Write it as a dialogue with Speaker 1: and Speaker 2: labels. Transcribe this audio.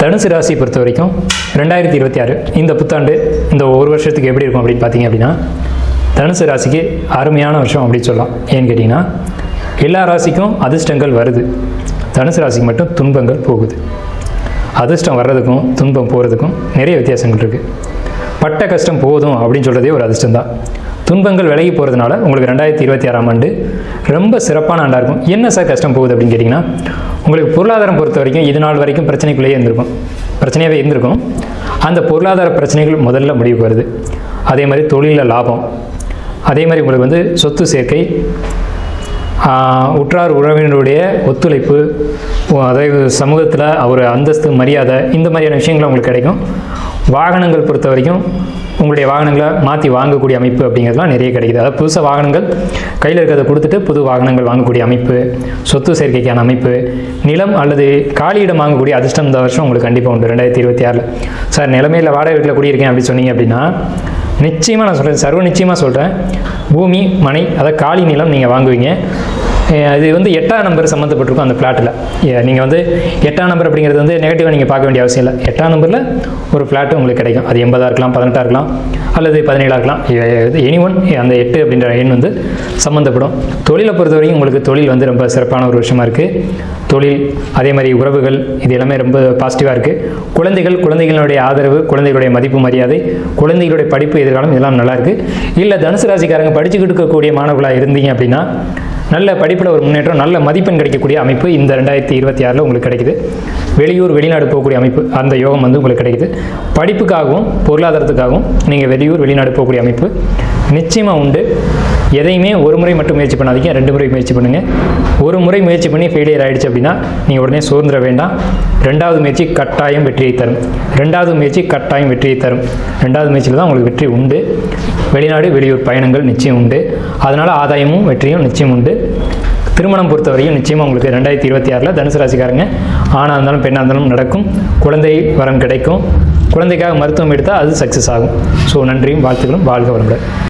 Speaker 1: தனுசு ராசி பொறுத்த வரைக்கும் ரெண்டாயிரத்தி இருபத்தி ஆறு இந்த புத்தாண்டு இந்த ஒரு வருஷத்துக்கு எப்படி இருக்கும் அப்படின்னு பார்த்தீங்க அப்படின்னா தனுசு ராசிக்கு அருமையான வருஷம் அப்படின்னு சொல்லலாம். ஏன்னு கேட்டிங்கன்னா எல்லா ராசிக்கும் அதிர்ஷ்டங்கள் வருது. தனுசு ராசிக்கு மட்டும் துன்பங்கள் போகுது. அதிர்ஷ்டம் வர்றதுக்கும் துன்பம் போகிறதுக்கும் நிறைய வித்தியாசங்கள் இருக்குது பட்ட கஷ்டம் போதும் அப்படின்னு சொல்கிறதே ஒரு அதிர்ஷ்டம் தான் துன்பங்கள் விலகி போகிறதுனால உங்களுக்கு ரெண்டாயிரத்தி இருபத்தி ஆறாம் ஆண்டு ரொம்ப சிறப்பான ஆண்டாக இருக்கும். என்ன சார் கஷ்டம் போகுது அப்படின்னு கேட்டிங்கன்னா உங்களுக்கு பொருளாதாரம் பொறுத்த வரைக்கும் இது நாள் வரைக்கும் பிரச்சனைக்குள்ளேயே இருந்திருக்கும். பிரச்சனையாகவே இருந்திருக்கும். அந்த பொருளாதார பிரச்சனைகள் முதல்ல முடிவுக்கு வருது. அதே மாதிரி தொழிலில் லாபம். அதே மாதிரி உங்களுக்கு வந்து சொத்து சேர்க்கை உற்றார் உறவினருடைய ஒத்துழைப்பு அதாவது சமூகத்தில் அவர் அந்தஸ்து மரியாதை இந்த மாதிரியான விஷயங்கள் உங்களுக்கு கிடைக்கும். வாகனங்கள் பொறுத்த வரைக்கும் உங்களுடைய வாகனங்களை மாற்றி வாங்கக்கூடிய அமைப்பு அப்படிங்கிறதுலாம் நிறைய கிடைக்குது. அதாவது புதுசாக வாகனங்கள் கையில் இருக்கிறத கொடுத்துட்டு புது வாகனங்கள் வாங்கக்கூடிய அமைப்பு சொத்து சேர்க்கைக்கான அமைப்பு நிலம் அல்லது காலியிடம் வாங்கக்கூடிய அதிர்ஷ்டம் இந்த வருஷம் உங்களுக்கு கண்டிப்பாக உண்டு ரெண்டாயிரத்தி இருபத்தி ஆறில். சார் நிலமையில் வாடகை வீட்டில் குடியிருக்கேன் அப்படின்னு சொன்னீங்க அப்படின்னா நிச்சயமாக நான் சொல்கிறேன் சர்வ நிச்சயமாக சொல்கிறேன் பூமி மனை அதாவது காலி நிலம் நீங்கள் வாங்குவீங்க. இது வந்து எட்டாம் நம்பர் சம்மந்தப்பட்டிருக்கும் அந்த பிளாட்டில் நீங்கள் வந்து எட்டாம் நம்பர் அப்படிங்கிறது வந்து நெகட்டிவாக நீங்கள் பார்க்க வேண்டிய அவசியம் இல்லை. எட்டாம் நம்பரில் ஒரு ஃப்ளாட்டு உங்களுக்கு கிடைக்கும். அது எண்பதாக இருக்கலாம் பதினெட்டாக இருக்கலாம் அல்லது பதினேழாக இருக்கலாம். எனி ஒன் அந்த எட்டு அப்படின்ற எண் வந்து சம்மந்தப்படும் தொழிலை பொறுத்த வரைக்கும் உங்களுக்கு தொழில் வந்து ரொம்ப சிறப்பான ஒரு விஷயமா இருக்குது தொழில் அதே மாதிரி உறவுகள் இது எல்லாமே ரொம்ப பாசிட்டிவாக இருக்குது குழந்தைகள் குழந்தைகளுடைய ஆதரவு குழந்தைகளுடைய மதிப்பு மரியாதை குழந்தைகளுடைய படிப்பு எதிர்காலம் இதெல்லாம் நல்லாயிருக்கு இல்லை தனுசு ராசிக்காரங்க படிச்சுக்கிட்டு இருக்கக்கூடிய மாணவர்களாக இருந்தீங்க அப்படின்னா நல்ல படிப்பில் ஒரு முன்னேற்றம் நல்ல மதிப்பெண் கிடைக்கக்கூடிய அமைப்பு இந்த ரெண்டாயிரத்தி இருபத்தி ஆறில் உங்களுக்கு கிடைக்குது. வெளியூர் வெளிநாடு போகக்கூடிய அமைப்பு அந்த யோகம் வந்து உங்களுக்கு கிடைக்குது. படிப்புக்காகவும் பொருளாதாரத்துக்காகவும் நீங்கள் வெளியூர் வெளிநாடு போகக்கூடிய அமைப்பு. நிச்சயமாக உண்டு. எதையுமே ஒரு முறை மட்டும் முயற்சி பண்ணாதீங்க. ரெண்டு முறை முயற்சி பண்ணுங்கள் ஒரு முறை முயற்சி பண்ணி ஃபெயிலியர் ஆயிடுச்சு அப்படின்னா நீங்கள் உடனே சோர்ந்துட வேண்டாம். ரெண்டாவது முயற்சி கட்டாயம் வெற்றியை தரும். ரெண்டாவது முயற்சி கட்டாயம் வெற்றியை தரும். ரெண்டாவது முயற்சியில் தான் உங்களுக்கு வெற்றி உண்டு. வெளிநாடு வெளியூர் பயணங்கள் நிச்சயம் உண்டு. அதனால் ஆதாயமும் வெற்றியும் நிச்சயம் உண்டு. திருமணம் பொறுத்தவரையும் நிச்சயமாக உங்களுக்கு ரெண்டாயிரத்தி இருபத்தி ஆறில் தனுசு ராசிக்காரங்க ஆணாக இருந்தாலும் பெண்ணாக இருந்தாலும் நடக்கும். குழந்தை வரம் கிடைக்கும். குழந்தைக்காக மருத்துவம் எடுத்தால் அது சக்ஸஸ் ஆகும். ஸோ நன்றியும் வாழ்த்துக்களும். வாழ்க வளமுடன்.